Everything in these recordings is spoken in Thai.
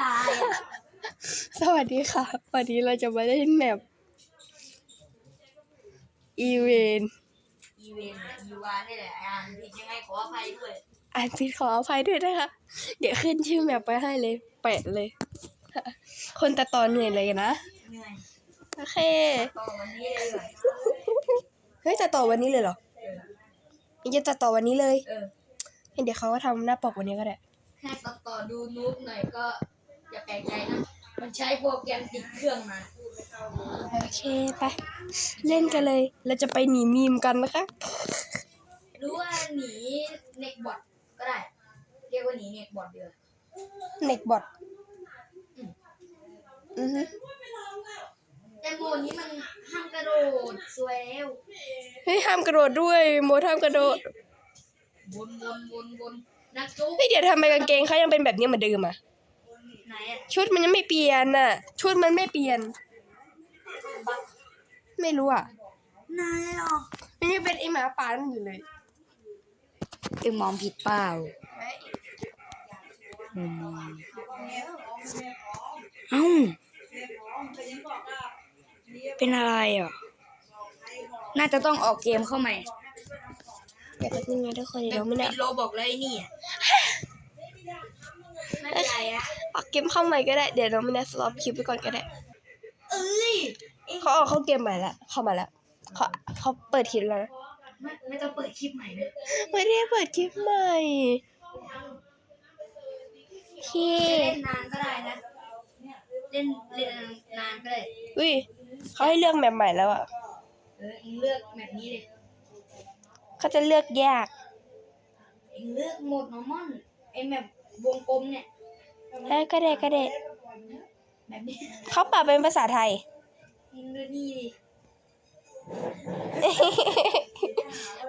ตายอะสวัสดีค่ะ วันนี้เราจะมาเล่นแมปอีเวนอีเวนต์อีวานี่แหละอ่านผิดยังไงขออภัยด้วยอ่านผิดขออภัยด้วยนะคะ เดี๋ยวขึ้นชื่อแมปไปให้เลยแปะเลย คนตัดต่อเหนื่อยเลยนะ เหนื่อยโอเค ต่อวันนี้เลยเหรอเฮ้ยตัดต่อวันนี้เลยเหรอเออยังจะตัดต่อวันนี้เลย เออ เดี๋ยวเขาก็ทำหน้าปกวันนี้ก็ได้ แค่ตัดต่อดูนูบหน่อยก็ อย่าแปลกใจนะ มันใช้โปรแกรมติดเครื่องมาโอเคไป เล่นกันเลย เราจะไปหนีมีมกันนะคะ หรือว่าหนีเน็กบอทก็ได้ เรียกว่าหนีเน็กบอทเดียวาเน็กบอทอือฮึแต่โมนี้มันห้ามกระโดดสวยแล้วเฮ้ยห้ามกระโดดด้วย โมดห้ามกระโดดบนบนบนบนนักจุ๊บเฮ้ยเดี๋ยวทำไมกางเกงเขายังเป็นแบบนี้เหมือนเดิมอะ ไหนอะชุดมันยังไม่เปลี่ยนน่ะ ชุดมันไม่เปลี่ยน ไม่รู้อะไหนอะมันยังเป็นไอหมาป่านั่นอยู่เลยเอ็งมองผิดเปล่าเอ้า เป็นอะไรอะ น่าจะต้องออกเกมเข้าใหม่ เดี๋ยวแป๊บนึงนะทุกคนเดี๋ยวเราไม่ได้โลบอกเลยนี่ อะไม่เป็นไรอะออกเกมเข้าใหม่ก็ได้ เดี๋ยวเราไม่ได้สล็อปคลิปไปก่อนก็ได้เอ้ยเขาออกเข้าเกมใหม่ละ เข้ามาแล้วเขาเขาเปิดคลิปแล้วนะไม่ไม่ต้องเปิดคลิปใหม่นะไม่ได้เปิดคลิปใหม่โอเคเล่นนานก็ได้นะ เล่นเล่นนานก็ได้อุ้ยเขาให้เลือกแมปใหม่แล้วอะเออเอ็งเลือกแบบนี้เลยเขาจะเลือกยากเอ็งเลือกโหมดนอร์มอนไอแบบ วงกลมเนี่ยเอ้ยก็ได้ก็ได้แบบนี้เขาปรับเป็นภาษาไทยเอ็งดูนี่ดิ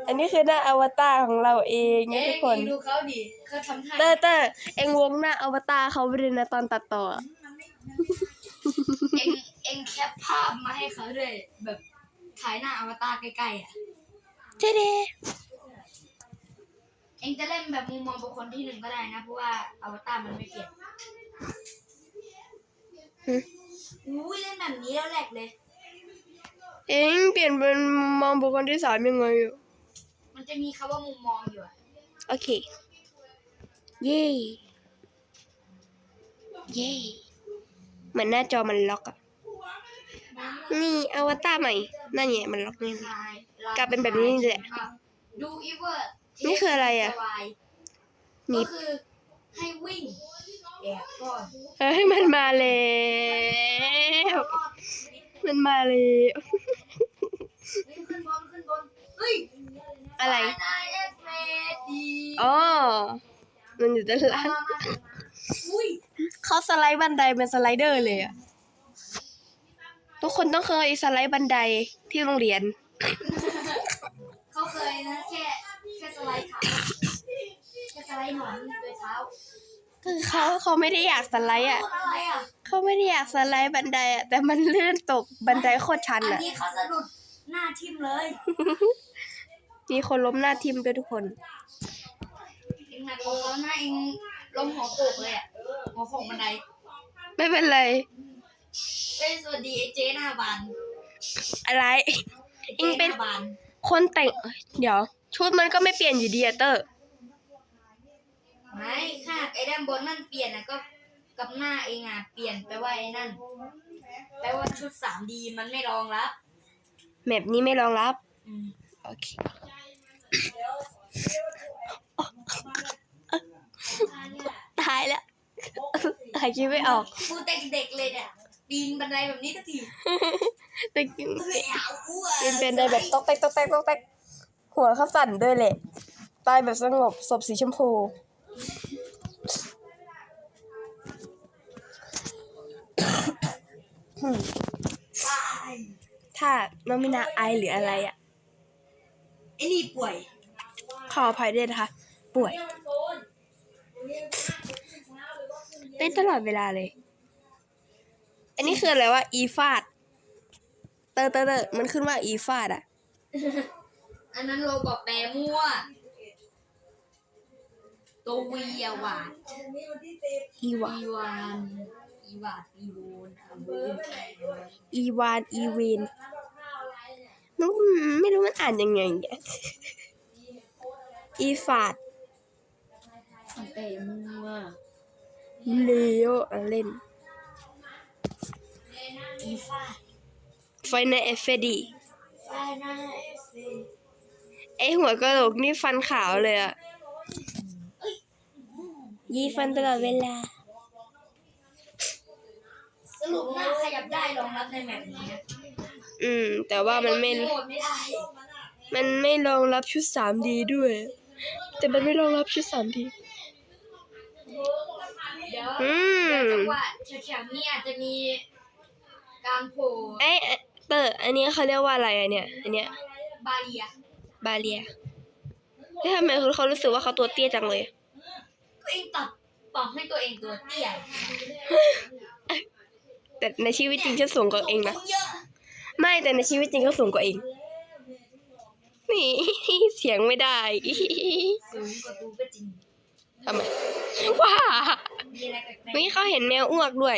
อันนี้คือหน้าอวตารของเราเองนะเอ็งทุกคนเอ็งดูเขาดิเขาทำท่าเตอร์เตอร์เอ็งวงหน้าอวตารเขาไปเลยนะตอนตัดต่ออะเอ็งเอ็งแคปภาพมาให้เขาด้วยแบบถ่ายหน้าอวตารใกล้ๆอะเจ๊เด เอ็งจะเล่นแบบมุมมองบุคคลที่หนึ่งก็ได้นะ เพราะว่าอวตารมันไม่เปลี่ยนหึอุ้ยเล่นแบบนี้แล้วแหลกเลย เอ็งเปลี่ยนเป็นมองบุคคลที่สามยังไงอะมันจะมีคำว่ามุมมองอยู่อะโอเค เย่เย่เหมือนหน้าจอมันล็อกอะนี่อวตารใหม่ นั่นไงมันล็อกนี่ลายกลับเป็นแบบนี้แหละอ่ดูอีเวอร์ นี่คืออะไรอะ หนีก็คือให้วิ่งแอบก่อนเฮ้ยมันมาแล้วมันมาแล้วเฮ้ยขึ้นบนขึ้นบนเฮ้ยอะไร นายเอฟเอดีอ๋อ มันอยู่ด้านล่างมามาอุ้ยเขาสไลด์บันไดเป็นสไลเดอร์เลยอะทุกคนต้องเคยสไลด์บันไดที่โรงเรียน เขาเคยนะแค่แค่ส ไลด์เท้าแค่สไลด์หนอนโดยเท้าคือเขาเขาไม่ได้อยากสไลด์อะ พูดอะไรอะ เขาไม่ได้อยากสไลด์บันไดอะ แต่มันเลื่อนตกบันไดโคตรชันอันอะ นี้เขาสะดุดหน้าทิ่มเลยมีคนล้มหน้าทิมด้วยทุกคน เองหนักกว่าเขาหน้าเองล้มหัวโขกเลยอะหัวโขกบันไดไม่เป็นไร เอ้ยสวัสดีไอ้เจ๊หน้าบานอะไรไอ้เองเป็เจ๊หนน้าบานคนแต่งเอ้ยเดี๋ยว ชุดมันก็ไม่เปลี่ยนอยู่ดีอะเตอร์ ไม่ค่ะไอ้ด้านบนนั่นเปลี่ยนนะก็กับหน้าเองอะเปลี่ยนแปลว่าไอ้นั่นแปลว่าชุดสามดีมันไม่รองรับแมปนี้ไม่รองรับอืมโอเคตายแล้วหายใจไม่ออกพูดเด็กๆเลยเนี่ยปีนบันไดแบบนี้ก็ทีแต่กินเฮ้ยเอาอ้วเป็นเป็นได้แบบตอกแตกตอกแตกตอกแตก หัวเขาสั่นด้วยแหละ ตายแบบสงบศพสีชมพูตายถ้าน้องมินาไอหรืออะไรอะ ไอ้นี่ป่วย ขออภัยด้วยนะคะ ป่วย เต้นตลอดเวลาเลย อันนี้คืออะไรวะ อีฟาด เตอร์เตอร์เตอร์มันขึ้นว่าอีฟาดอะ อันนั้นโรบอกแปลมั่ว ตัววีอะหวานอีวาอีวานอีวานอีโวนอะเวนอีวานอีเวนมันไม่รู้มันอ่านยังไงเนี่ยอีฟาดมันเต็มมั่วเลวอะเล่นอีฟาไฟในเอฟเฟดีฟานาเอฟเอ ไอหัวกะโหลกนี่ฟันขาวเลยอะยีฟันตลอดเวลา สรุปหน้าขยับได้รองรับในแบบนี้นะอืม แต่ว่ามันไม่ โหลดไม่ได้มันไม่รองรับชุด 3D ด้วย แต่มันไม่รองรับชุด 3D เดี๋ยวอืมจังหวะแถวๆนี้อาจจะมีการโผล่ไอยเตอร์อันนี้เขาเรียกว่าอะไรอะเนี่ย อันเนี้ย บาเรีย บาเลียเฮ้ยทำไมเขารู้สึกว่าเขาตัวเตี้ยจังเลย ก็เองตัดปรับให้ตัวเองตัวเตี้ยแต่ในชีวิตจริงฉันสูงกว่าเองนะสูเยอะไม่แต่ในชีวิตจริงก็สูงกว่าเอง นี่ เสียงไม่ได้สูงกว่าตูก็จริงทำไมว้ามีอะไรแปลกนี่เขาเห็นแมวอ้วกด้วย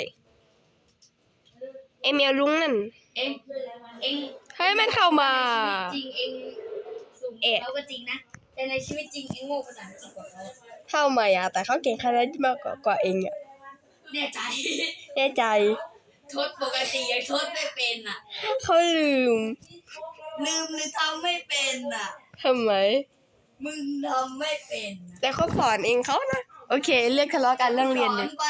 ไอแมวลุงนั่นๆเองเองเฮ้ยมันเข้ามาในชีวิตจริงเองสูงก เอ๊ะว่าเขาก็จริงนะ แต่ในชีวิตจริงเองโง่ภาษาอังกฤษกว่าเขาเข้ามาอะแต่เขาเก่งขนาดนี้มากกว่ากว่าเองอะแน่ใจ แน่ใจ ทดปกติยังทดไม่เป็นอะ เขาลืม ลืมหรือทำไม่เป็นอะทำไม มึงทำไม่เป็นอะแต่เขาสอนเองเขานะ โอเค เลิกทะเลาะกันเรื่องเรียนสเลอยนไป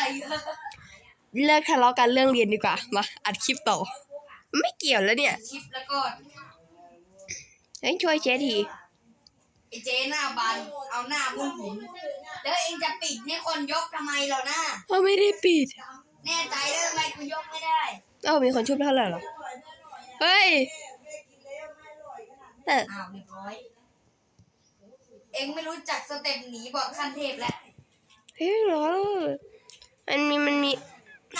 เลิกทะเลาะกันเรื่องเรียนดีกว่า มา อัดคลิปต่อ ไม่เกี่ยวแล้วเนี่ยชิปแล้วก็ เฮ้ยช่วยเช็ดที ไอ้เจ๊หน้าบานเอาหน้ามุนหุนแล้วเองจะปิดให้คนยกทำไมเหรอหน้าเขาไม่ได้ปิดแน่ใจแล้วทำไมกูยกไม่ได้เอ้ามีคนชุบเท่าไหร่เหรอเฮ้ยแต่อ้าวเรียบร้อยเองไม่รู้จักสเต็ปหนีบอดขั้นเทพแล้วเฮ้ยเหรอมันมีมันมีไหน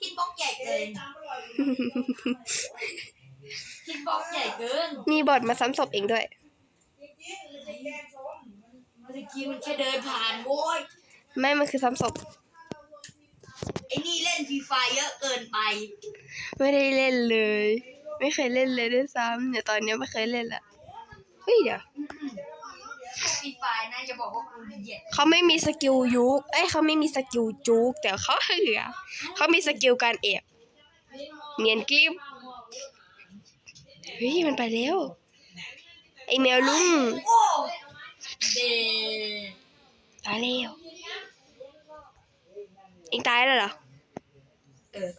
ฮิตบ็อกซ์ใหญ่เกินฮิตบ็อกซ์ใหญ่เกินมีบอทมาซ้ำศพเองด้วย เมื่อกี้มันแค่เดินผ่านโว้ยไม่มันคือซ้ำศพ ไอ้นี่เล่นฟรีไฟเยอะเกินไป ไม่ได้เล่นเลย ไม่เคยเล่นเลยด้วยซ้ำเนี่ยตอนเนี้ยไม่เคยเล่นละเฮ้ยเดี๋ยวฟรีไฟนะอย่าบอกว่ากูเหยียดเขาไม่มีสกิลยุกเอ้ยเขาไม่มีสกิลจุกแต่เขาเหือเขามีสกิลการเอบเนียนกริบเฮ้ยมันไปแล้วไอแมวลุง โอ้ เดตายแล้วเองตายแล้วเหรอ เออ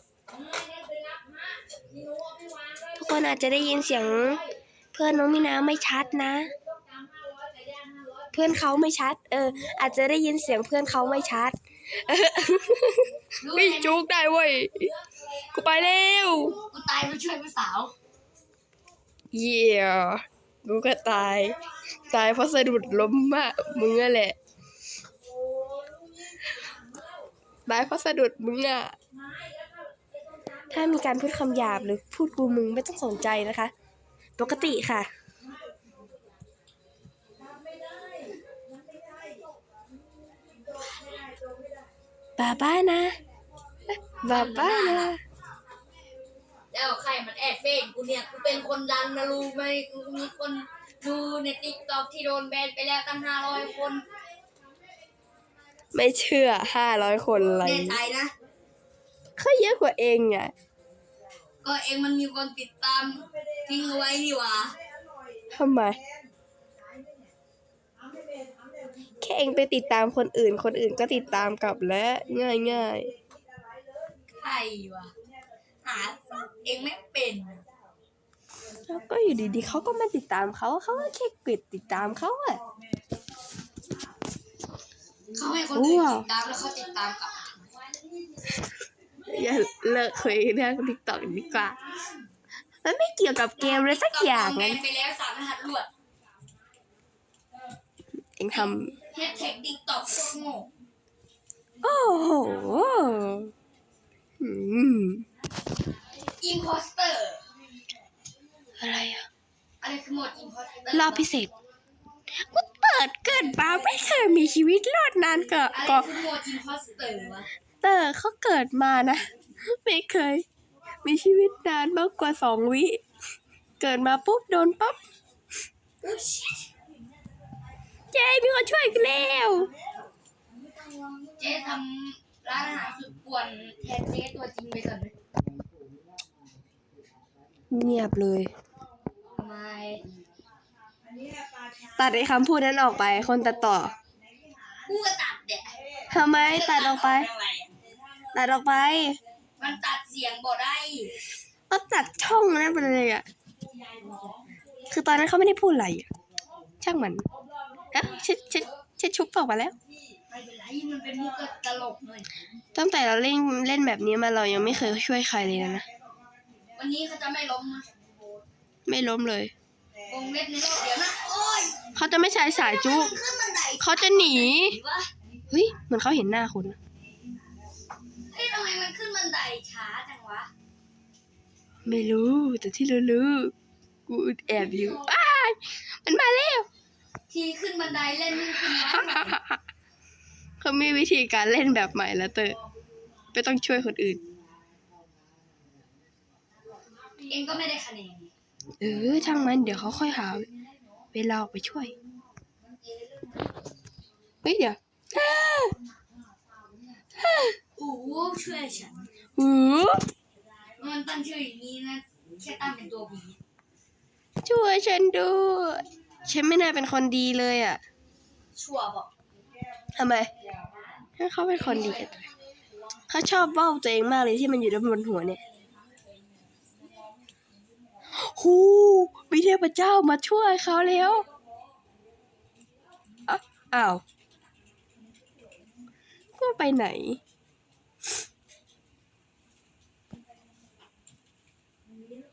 ทุกคนอาจจะได้ยินเสียง เพื่อนน้องมินาไม่ชัดนะ เพื่อนเขาไม่ชัด เออ อาจจะได้ยินเสียงเพื่อนเขาไม่ชัดเออรู้เฮ้ยไหมจุกได้เว้ย กูไปแล้วกูตายไปช่วยผู้สาว เยี่ย กูก็ตาย ตายเพราะสะดุดล้มอะมึงอะแหละ ตายเพราะสะดุดมึงอะถ้ามีการพูดคำหยาบหรือพูดกูมึงไม่ต้องสนใจนะคะ ปกติค่ะบ้าบ้านะบ้าบ้านะ แล้วใครมันแอบเฟนกูเนี่ยกูเป็นคนดังนะรู้ไหมกูมีคนดูในติ๊กต็อกที่โดนแบนไปแล้วตั้งห้าร้อยคนไม่เชื่อห้าร้อยคนอะไรแน่ใจนะเขาเยอะกว่าเองอะก็เองมันมีคนติดตามทิ้งเอาไว้นี่หว่าทำไม แค่เองไปติดตามคนอื่น คนอื่นก็ติดตามกลับแล้วง่ายง่ายใครวะ หาซับเองไม่เป็นๆแล้วก็อยู่ดีๆเขาก็มาติดตามเขาเขาก็แค่กดติดตามเขาอะเขาให้คนอื่นว้าวติดตามแล้วเขาติดตามกลับอย่าเลิกคุยเรื่องติ๊กต็อกดีกว่า มันไม่เกี่ยวกับเกมเลยสักอย่างแบนั้นนไปแล้วสามรหัสรวดเองทเฮดเทคติ๊กต็อกโคตรโง่ำโอ้โห อืม อิมพอสเตอร์ อะไรอะอะไรคือโหมดอิมพอสเตอร์รอบพิเศษกูเปิดเกินดมาไม่เคยมีชีวิตรอดนานเกิดอะไรก็คือโหมดอินพอสเตอร์วะเตอร์เขาเกิดมานะ ไม่เคย มีชีวิตนานมากกว่าสองวิ เกิดมาปุ๊บโดนปั๊บเจ๊มีคนช่วยกันแล้วเจ๊ทำร้านอาหารสุดป่วนแทนเจ๊ตัวจริงไปก่อนไหม เงียบเลยทำไมตัดไอ้คำพูดนั้นออกไป คนตัดต่อกูก็ตัดเด็กทำไมตัดออกไป ตัดออกไป มันตัดเสียงบ่ได้ก็ตัดช่องนั้นไปเลยอะ คือตอนนั้นเขาไม่ได้พูดอะไรอะช่างมันฮะเช็ดเช็ดเช็ดชุบออกมาแล้วไม่เป็นไรมันเป็นมุกตลกเลยตั้งแต่เราเล่นเล่นแบบนี้มาเรายังไม่เคยช่วยใครเลยนะ วันนี้เขาจะไม่ล้มนะไม่ล้มเลยวงเล็บในรอบเดียวนะโอ้ยเขาจะไม่ใช้สายจุกขึ้นบันไดเขาจะหนีวะเฮ้ยเหมือนเขาเห็นหน้าคุณนะเฮ้ยทำไมมันขึ้นบันไดช้าจังวะไม่รู้แต่ที่รู้รู้กูแอบอยู่อ้ายมันมาแล้ว ทีขึ้นบันไดเล่นไม่ขึ้นวะเขามีวิธีการเล่นแบบใหม่แล้วเตอไม่ต้องช่วยคนอื่น เองก็ไม่ได้คะแนนเออช่างมันเดี๋ยวเขาค่อยหา เวลาออกไปช่วย เฮ้ยเดี๋ยวโอ้โหช่วยฉันหูมันตั้งชื่ออย่างนี้นะแค่ตั้งเป็นตัวบีช่วยฉันด้วยฉันไม่น่าเป็นคนดีเลยอะชั่วบอกทำไมถ้าเขาเป็นคนดีกันเขาชอบเบ้าตัวเองมากเลยที่มันอยู่ด้านบนหัวเนี่ย หูมีเทพเจ้ามาช่วยเขาแล้วอ้าอ้าวก็ไปไหน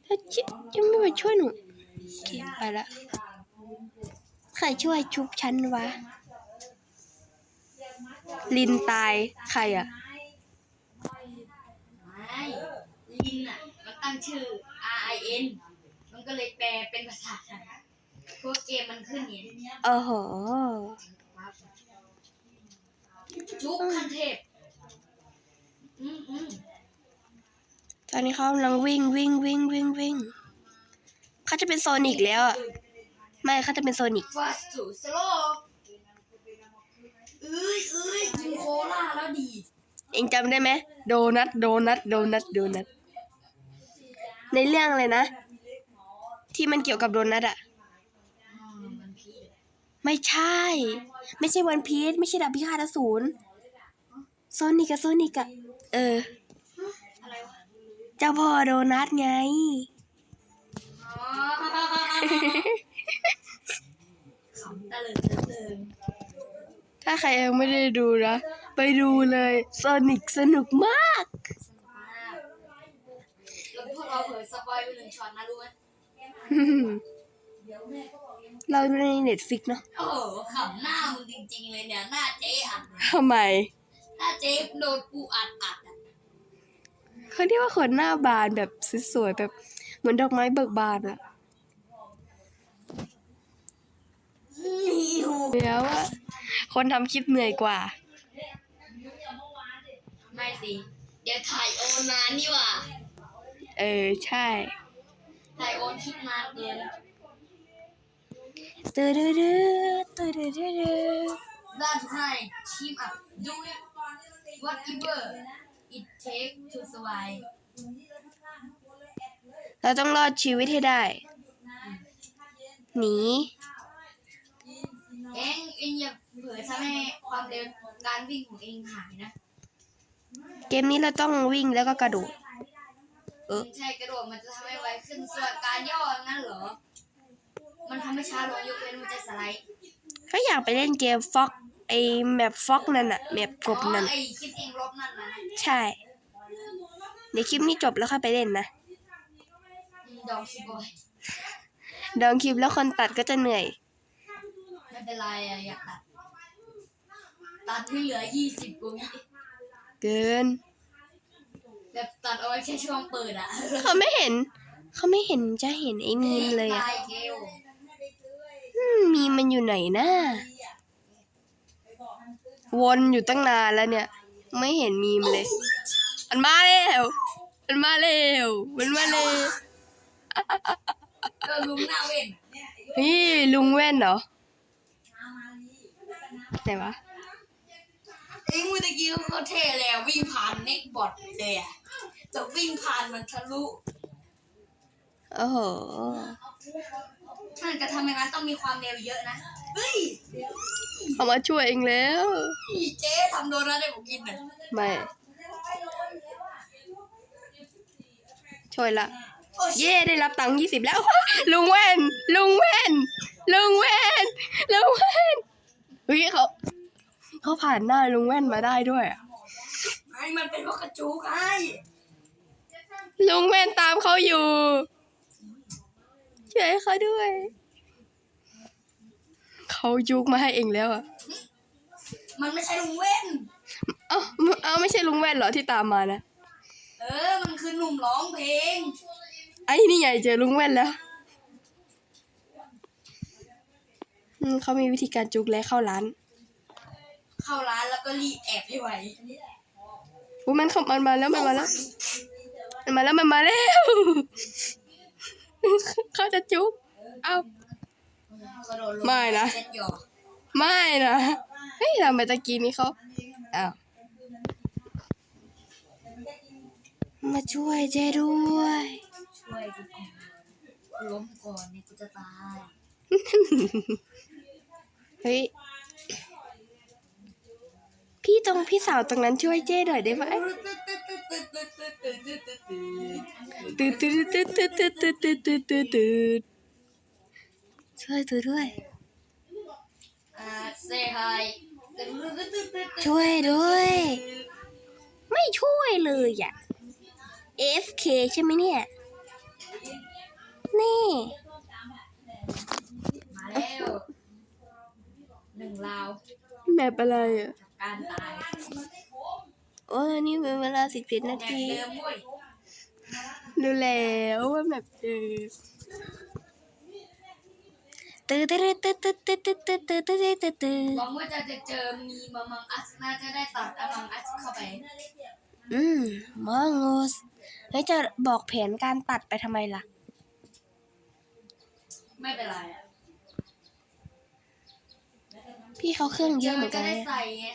ถ้าชิดจะไม่มาช่วยหนูโอเคไปละใครช่วยชุบฉันวะ ลินตายใครอะไม่ลินอะมันตั้งชื่อ R I N ก็เลยแปลเป็นภาษาไทยเพราะเกมมันขึ้นไงโอ้โห จุกคันเทพ อืมอืมตอนนี้เขากำลังวิ่งวิ่งวิ่งวิ่งวิ่งเขาจะเป็นโซนิกแล้วอะ ไม่เขาจะเป็นโซนิก ฟาสตูสโลเอ้ยเอ้ยกินโคลาแล้วดีเองจำได้ไหมโดนัทโดนัทโดนัทโดนัทในเรื่องอะไรนะ ที่มันเกี่ยวกับโดนัทอะอืมมันพีดไม่ใช่ ไม่ใช่วันพีชไม่ใช่ดาบพิฆาตอสูรโซนิกกับโซนิกอะเอออะไรวะเจ้าพ่อโดนัทไงอ๋อขำตะเลิงตะเลิงถ้าใครยังไม่ได้ดูนะ ไปดูเลยโซนิกสนุกมากสนุกมากแล้วพวกเราเผยสปอยไปหนึ่งช็อตนะรู้ไหม เราดูในเน็ตฟิกเนาะโอ้โหขำหน้ามึงจริง ๆ เลยเนี่ย หน้าเจ๊อัดเนี่ยทำไม หน้าเจ๊โดนกูอัดอัดอะเขาเรียกว่าคนหน้าบานแบบสวยๆแบบ เหมือนดอกไม้เบิกบานอะแล้วว่าคนทำคลิปเหนื่อยกว่า ไม่สิ เดี๋ยวถ่ายโอนนานนี่หว่าเออ ใช่ ถ่ายโอนคลิปนานเกินตืดดื้อตืดดื้อด้านให้ทีมอัพ do it whatever it take to survive เราต้องรอดชีวิตให้ได้ หนี เองเองอย่าเผลอทำให้ความเร็วการวิ่งของเองหายนะ เกมนี้เราต้องวิ่งแล้วก็กระโดดเออใช่กระโดดมันจะทำให้ไวขึ้นส่วนการย่องั้นเหรอ มันทำให้ช้าลงยกเว้นมันจะสไลด์ก็อยากไปเล่นเกมฟ็อกไอแมปฟ็อกนั่นอะแมปกบอ๋อนั่นไอ้คิดเองลบนั่นนะใช่ เดี๋ยวคลิปนี้จบแล้วค่อยไปเล่นนะอืมดองคีย์บอยดองคลิปแล้วคนตัดก็จะเหนื่อย ไม่เป็นไรอะอยากตัดตัดให้เหลือยี่สิบกว่าวิ เกิน แบบตัดเอาไว้แค่ช่วงเปิดอะเขาไม่เห็น เขาไม่เห็นจะเห็นไอ้มีมเลยอะตายเกลอืมมีมมันอยู่ไหนนะอวนอยู่ตั้งนานแล้วเนี่ย ไม่เห็นมีมเลย มันมาแล้วมันมาแล้วมันมาแล้วเออลุงหน้าเว้นเฮ้ยลุงแว่นเหรอไหนวะไอ้มือตะกี้เขาเท่เลยอะวิ่งผ่านเน็กบอดเลยอะ แต่วิ่งผ่านมันทะลุโอ้โหถ้าจะทำอย่างนั้นต้องมีความเร็วเยอะนะ เฮ้ยเขามาช่วยเองแล้วพี่เจ๊ทำโดนัทให้ผมกินหน่อยไม่ช่วยละโอ้ยเย่ได้รับตังค์ยี่สิบแล้ว ลุงแว่น ลุงแว่น ลุงแว่น ลุงแว่นเฮ้ยเขาเขาผ่านหน้าลุงแว่นมาได้ด้วยอะไอ้มันเป็นเพราะกระจูกไอ้ ลุงแว่นตามเขาอยู่ช่วยเขาด้วย เขายุกมาให้เองแล้วอะมันไม่ใช่ลุงเว้นเอ้าเอ้าไม่ใช่ลุงแว่นเหรอที่ตามมานะ เออ มันคือหนุ่มร้องเพลง ไอ้นี่ใหญ่เจอลุงแว่นแล้วอืมเขามีวิธีการจุกและเข้าร้าน เข้าร้านแล้วก็รีบแอบให้ไวอุ้ยมันเข้ามันมาแล้วมันมาแล้ว มันมาแล้วมันมาแล้ว เขาจะจุกเอ้ากระโดดลงไม่นะเจ็ดหยอกไม่นะ เฮ้ยทำไมตะกี้นี้เขาอ้าว มาช่วยเจด้วย ช่วยกูก่อนกูล้มก่อนเนี่ยกูจะตาย เฮ้ย พี่ตรงพี่สาวตรงนั้นช่วยเจ้หน่อยได้ไหม ตืดตืดตืดตืดตืดตืดตืดตืดตืดตืดช่วยตัวด้วยอ่าเซฮายช่วยด้วย ไม่ช่วยเลยอะ FK ใช่ไหมเนี่ย นี่ มาแล้วหนึ่งราวแมปอะไรอะการตาย โอ้ยนี่เป็นเวลาสิบเจ็ดนาแบบทีเดิมเว้ยดูแล้วว่าแมปเดิมตื่นตื่นตื่นตื่นตื่นตื่นตื่นตื่นตื่นตื่นตื่นหวังว่าจะจะเจอมีมามังอัสน่าจะได้ตัดอมังอัสเข้าไป อืมมองสเฮ้ยจะบอกแผนการตัดไปทำไมล่ะ ไม่เป็นไรอะพี่เขาเครื่องเยอะเหมือนจะกันได้เนี่ย ใส่ไง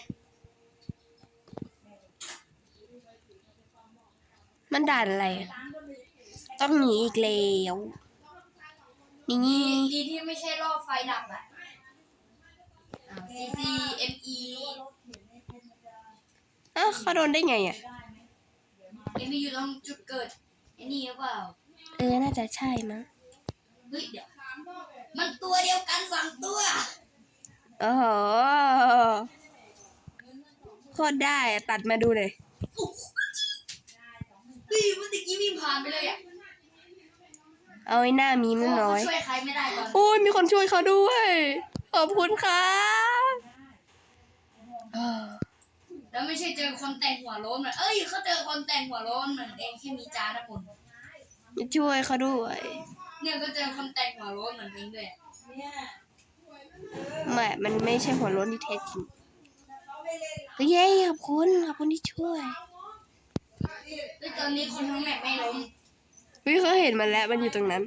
มันด่านอะไรอะต้องหนีอีกแล้วนี่ดีดีที่ไม่ใช่รอบไฟดับอะอ่า C C M E อ้าวเขาโดนได้ไงอะเอ็มอยู่ตรงจุดเกิดไอ้นี่หรือเปล่า เออ น่าจะใช่มั้งเฮ้ยเดี๋ยวมันตัวเดียวกันสองตัวโอ้โหโคตรได้อะตัดมาดูเลยโอ้โห เฮ้ยเมื่อกี้วิ่งผ่านไปเลยอะเอาไอ้หน้ามีมันน้อย ช่วยใครไม่ได้ก่อนโอ้ยมีคนช่วยเขาด้วย ขอบคุณครับอ้าวแล้วไม่ใช่เจอคนแต่งหัวโล้นเหมือนเอ้ยเขาเจอคนแต่งหัวโล้นเหมือนเองแค่มีจานนะผมช่วยเขาด้วย เนี่ยก็เจอคนแต่งหัวโล้นเหมือนเองด้วยไม่ มันไม่ใช่หัวโล้นที่แท้จริงเฮ้ยเย้ขอบคุณขอบคุณที่ช่วย เฮ้ยตอนนี้คนทั้งแมปไม่ล้มเฮ้ยเขาเห็นมันแล้วมันอยู่ตรงนั้น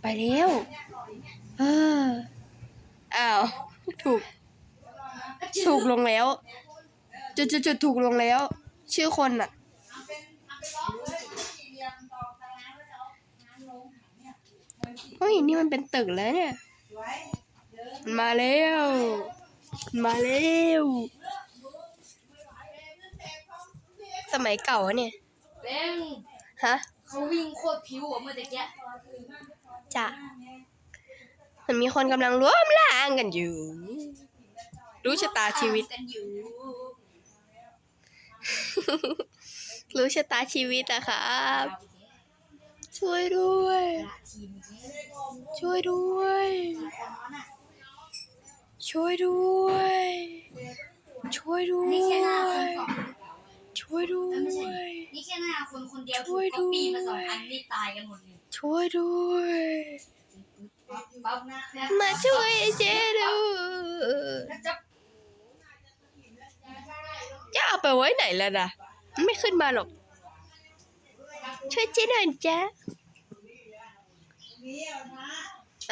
ไปเร็วเอออ้าว ถูก ถูกลงแล้ว จุดจุดจุดถูกลงแล้ว ชื่อคนอะเฮ้ยนี่มันเป็นตึกแล้วเนี่ย มาแล้วมันมาแล้ว สมัยเก่าอะเนี่ยเบ้งฮะเขาวิ่งโคตรผิวอะเมื่อตะกี้จ้ะมันมีคนกำลังร่วมล่างกันอยู่ รู้ชะตาชีวิต กันอยู่ รู้ชะตาชีวิตนะครับช่วยด้วยกระทีมนี้ช่วยด้วย ช่วยด้วย ช่วยด้วนี่แค่หน้าคนยสอง ช่วยด้วไม่ใช่ยนี่แค่หน้าคนคนเดียวช่วยถูกด้วยปีมาสองอันนี่ตายกันหมดเลยช่วยด้วยปปั๊บนะมาช่วยเจดูแล้วจะจะเอาไปไว้ไหนแล้วนะมันไม่ขึ้นมาหรอก ช่วยเจหน่อยจ้ะ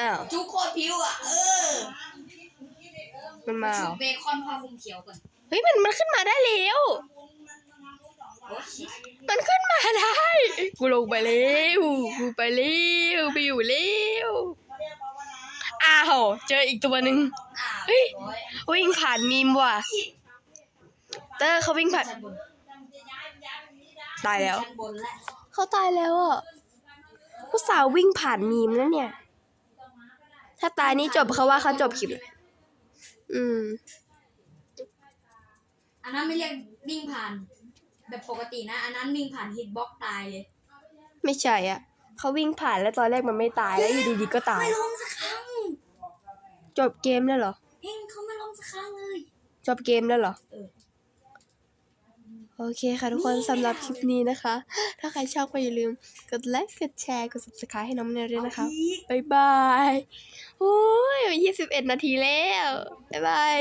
อ้าวจุกโคตรผิวอะ เออ มันมาเหรชุอดเบคอนผ้าคลุมเขียวก่อน เฮ้ย มันมันขึ้นมาได้แล้วโอ้ชิ มันขึ้นมาได้ กูลงไปแล้วกูไปแล้วไปอยู่แล้วอ้าว เจออีกตัวหนึ่งเฮ้ย วิ่งผ่านมีมว่ะ เตอร์เขาวิ่งผ่าน ตายแล้ว เขาตายแล้วอะผู้สาววิ่งผ่านมีมแล้วเนี่ย ถ้าตายนี่จบเขาว่าเขาจบคลิปอืม อันนั้นไม่เรียกวิ่งผ่าน แบบปกตินะ อันนั้นวิ่งผ่านฮิตบ็อกตายเลยไม่ใช่อะเขาวิ่งผ่านแล้วตอนแรกมันไม่ตายแล้วอยู่ดีๆก็ตาย ไม่ลงสักครั้งจบเกมแล้วเหรอเองเขาไม่ลงสักครั้งเลยจบเกมแล้วเหรอเออ โอเคค่ะทุกคนสำหรับคลิปนี้นะคะ ถ้าใครชอบก็อย่าลืมกดไลค์กดแชร์กด subscribe ให้น้องเนยด้วยนะคะบ๊ายบายโอ้ย21 นาทีแล้ว บ๊ายบาย